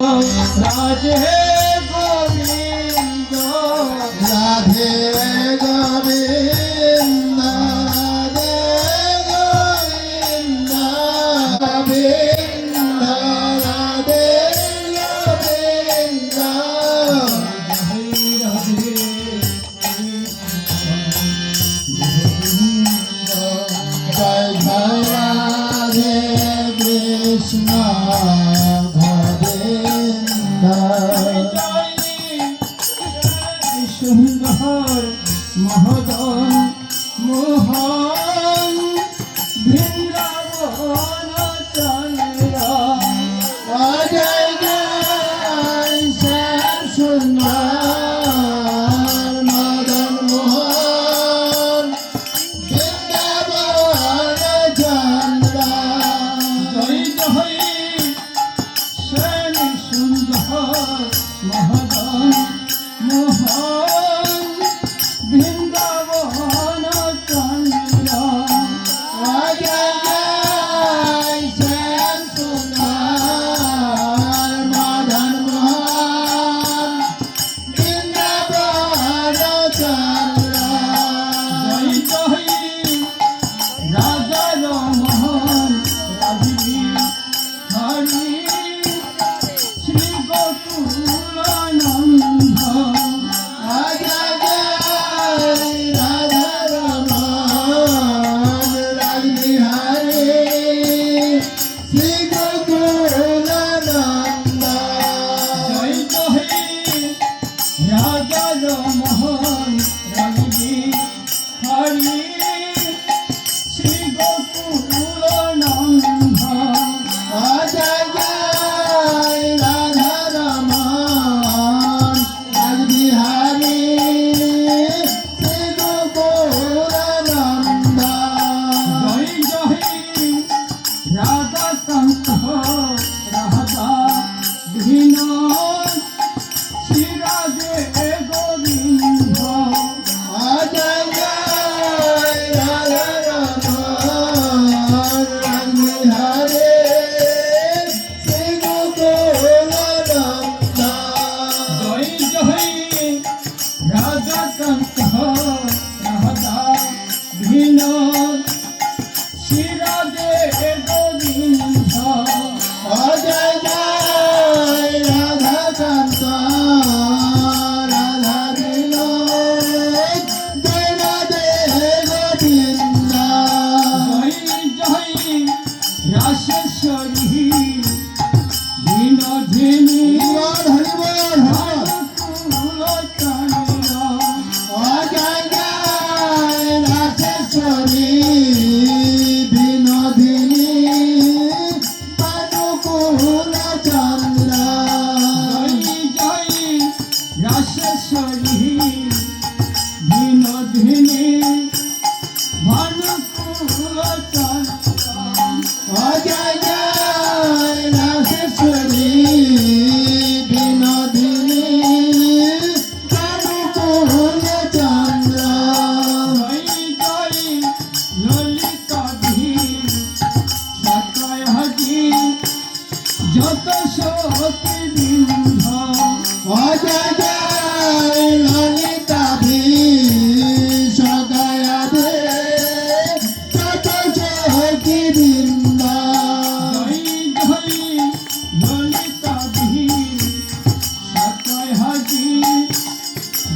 রাধে গোবিন্দ রাধে গোবিন্দ রাধে গোবিন্দ গোবিন্দ রাধে গোবিন্দ। জয় জয় রাধে কৃষ্ণ। महदान मोहन মোহন রাজনী হরি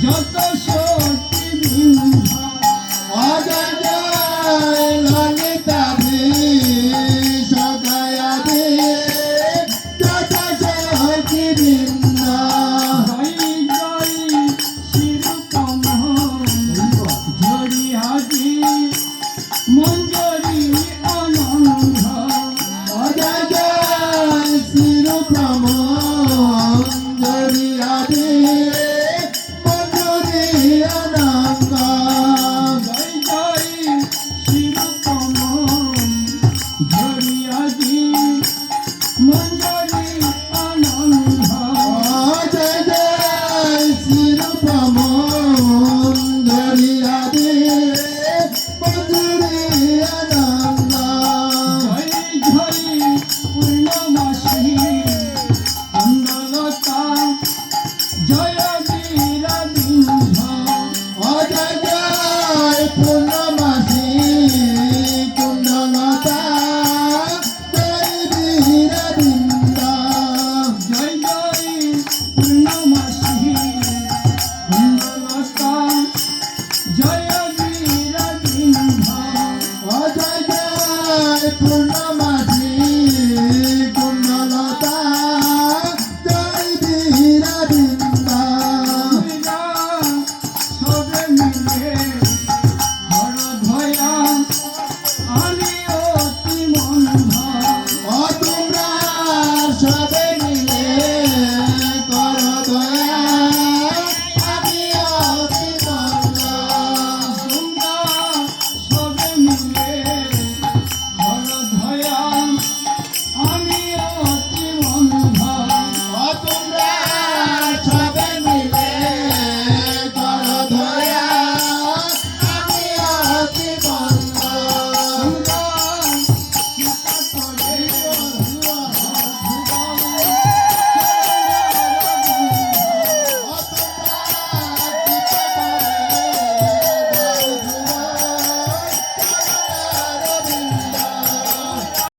যত Mama.